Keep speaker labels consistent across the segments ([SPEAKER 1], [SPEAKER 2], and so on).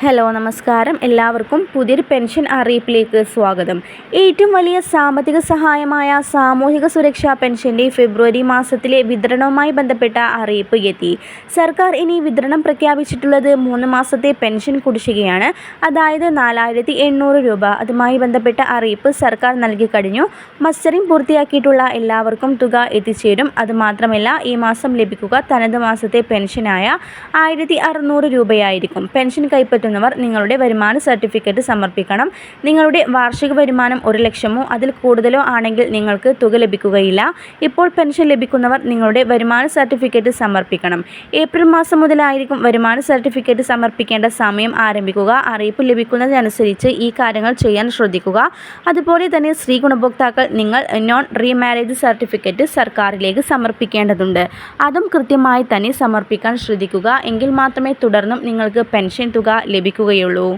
[SPEAKER 1] Hello നമസ്കാരം. എല്ലാവർക്കും പുതിയൊരു പെൻഷൻ അറിയിപ്പിലേക്ക് സ്വാഗതം. ഏറ്റവും വലിയ സാമ്പത്തിക സഹായമായ സാമൂഹിക സുരക്ഷാ പെൻഷന്റെ ഫെബ്രുവരി മാസത്തിലെ വിതരണവുമായി ബന്ധപ്പെട്ട അറിയിപ്പ് എത്തി. സർക്കാർ ഇനി വിതരണം പ്രഖ്യാപിച്ചിട്ടുള്ളത് മൂന്ന് മാസത്തെ പെൻഷൻ കുടിശ്ശികയാണ്. അതായത് നാലായിരത്തി എണ്ണൂറ് രൂപ. അതുമായി ബന്ധപ്പെട്ട അറിയിപ്പ് സർക്കാർ നൽകി കഴിഞ്ഞു. മസ്റ്ററിംഗ് പൂർത്തിയാക്കിയിട്ടുള്ള എല്ലാവർക്കും തുക എത്തിച്ചേരും. അതുമാത്രമല്ല ഈ മാസം ലഭിക്കുക തനത് മാസത്തെ പെൻഷനായ ആയിരത്തി രൂപയായിരിക്കും. പെൻഷൻ കൈപ്പറ്റും. പറ്റുന്നവർ നിങ്ങളുടെ വരുമാന സർട്ടിഫിക്കറ്റ് സമർപ്പിക്കണം. നിങ്ങളുടെ വാർഷിക വരുമാനം ഒരു ലക്ഷമോ അതിൽ കൂടുതലോ ആണെങ്കിൽ നിങ്ങൾക്ക് തുക ലഭിക്കുകയില്ല. ഇപ്പോൾ പെൻഷൻ ലഭിക്കുന്നവർ നിങ്ങളുടെ വരുമാന സർട്ടിഫിക്കറ്റ് സമർപ്പിക്കണം. ഏപ്രിൽ മാസം മുതലായിരിക്കും വരുമാന സർട്ടിഫിക്കറ്റ് സമർപ്പിക്കേണ്ട സമയം ആരംഭിക്കുക. അറിയിപ്പ് ലഭിക്കുന്നതിനനുസരിച്ച് ഈ കാര്യങ്ങൾ ചെയ്യാൻ ശ്രദ്ധിക്കുക. അതുപോലെ തന്നെ സ്ത്രീ ഗുണഭോക്താക്കൾ നിങ്ങൾ നോൺ റീമാരേജ് സർട്ടിഫിക്കറ്റ് സർക്കാരിലേക്ക് സമർപ്പിക്കേണ്ടതുണ്ട്. അതും കൃത്യമായി തന്നെ സമർപ്പിക്കാൻ ശ്രദ്ധിക്കുക. എങ്കിൽ മാത്രമേ തുടർന്നും നിങ്ങൾക്ക് പെൻഷൻ തുക ലഭിക്കുകയുള്ളൂ.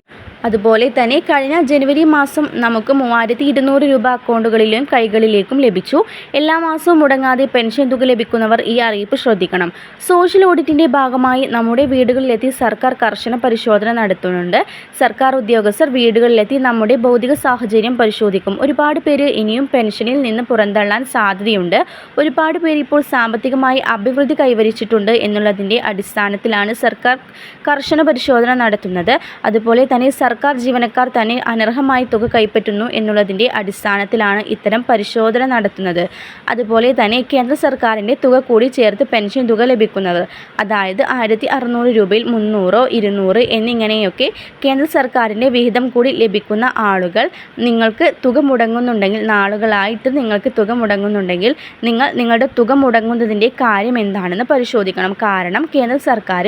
[SPEAKER 1] അതുപോലെ തന്നെ കഴിഞ്ഞ ജനുവരി മാസം നമുക്ക് മൂവായിരത്തി ഇരുന്നൂറ് രൂപ അക്കൗണ്ടുകളിലും കൈകളിലേക്കും ലഭിച്ചു. എല്ലാ മാസവും മുടങ്ങാതെ പെൻഷൻ തുക ലഭിക്കുന്നവർ ഈ അറിയിപ്പ് ശ്രദ്ധിക്കണം. സോഷ്യൽ ഓഡിറ്റിന്റെ ഭാഗമായി നമ്മുടെ വീടുകളിലെത്തി സർക്കാർ കർശന പരിശോധന നടത്തുന്നുണ്ട്. സർക്കാർ ഉദ്യോഗസ്ഥർ വീടുകളിലെത്തി നമ്മുടെ ഭൗതിക സാഹചര്യം പരിശോധിക്കും. ഒരുപാട് പേര് ഇനിയും പെൻഷനിൽ നിന്ന് പുറന്തള്ളാൻ സാധ്യതയുണ്ട്. ഒരുപാട് പേര് ഇപ്പോൾ സാമ്പത്തികമായി അഭിവൃദ്ധി കൈവരിച്ചിട്ടുണ്ട് എന്നുള്ളതിന്റെ അടിസ്ഥാനത്തിലാണ് സർക്കാർ കർശന പരിശോധന നടത്തുന്നത്. അതുപോലെ തന്നെ സർക്കാർ ജീവനക്കാർ തന്നെ അനർഹമായി തുക കൈപ്പറ്റുന്നു എന്നുള്ളതിന്റെ അടിസ്ഥാനത്തിലാണ് ഇത്തരം പരിശോധന നടത്തുന്നത്. അതുപോലെ തന്നെ കേന്ദ്ര സർക്കാരിന്റെ തുക കൂടി ചേർത്ത് പെൻഷൻ തുക ലഭിക്കുന്നത്. അതായത് ആയിരത്തി അറുന്നൂറ് രൂപയിൽ മുന്നൂറോ ഇരുന്നൂറ് എന്നിങ്ങനെയൊക്കെ കേന്ദ്ര സർക്കാരിന്റെ വിഹിതം കൂടി ലഭിക്കുന്ന ആളുകൾ നിങ്ങൾക്ക് തുക മുടങ്ങുന്നുണ്ടെങ്കിൽ നാളുകളായിട്ട് നിങ്ങൾക്ക് തുക മുടങ്ങുന്നുണ്ടെങ്കിൽ നിങ്ങൾ നിങ്ങളുടെ തുക മുടങ്ങുന്നതിന്റെ കാര്യം എന്താണെന്ന് പരിശോധിക്കണം. കാരണം കേന്ദ്ര സർക്കാർ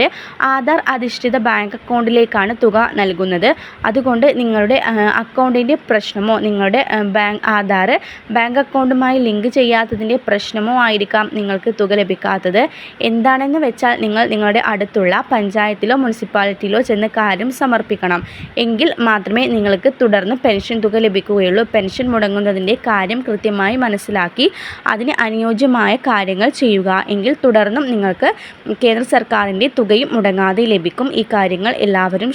[SPEAKER 1] ആധാർ അധിഷ്ഠിത ബാങ്ക് അക്കൗണ്ടിലേക്കാണ് തുക നൽകുന്നത്. അതുകൊണ്ട് നിങ്ങളുടെ അക്കൗണ്ടിന്റെ പ്രശ്നമോ നിങ്ങളുടെ ബാങ്ക് ആധാർ ബാങ്ക് അക്കൗണ്ടുമായി ലിങ്ക് ചെയ്യാത്തതിന്റെ പ്രശ്നമോ ആയിരിക്കാം നിങ്ങൾക്ക് തുക ലഭിക്കാത്തത്. എന്താണെന്ന് വെച്ചാൽ നിങ്ങൾ നിങ്ങളുടെ അടുത്തുള്ള പഞ്ചായത്തിലോ മുനിസിപ്പാലിറ്റിയിലോ ചെന്ന് കാര്യം സമർപ്പിക്കണം. എങ്കിൽ മാത്രമേ നിങ്ങൾക്ക് തുടർന്ന് പെൻഷൻ തുക ലഭിക്കുകയുള്ളൂ. പെൻഷൻ മുടങ്ങുന്നതിന്റെ കാര്യം കൃത്യമായി മനസ്സിലാക്കി അതിന് അനുയോജ്യമായ കാര്യങ്ങൾ ചെയ്യുക. എങ്കിൽ തുടർന്നും നിങ്ങൾക്ക് കേന്ദ്ര സർക്കാരിന്റെ തുകയും മുടങ്ങാതെ ലഭിക്കും. ഈ കാര്യങ്ങൾ എല്ലാവരും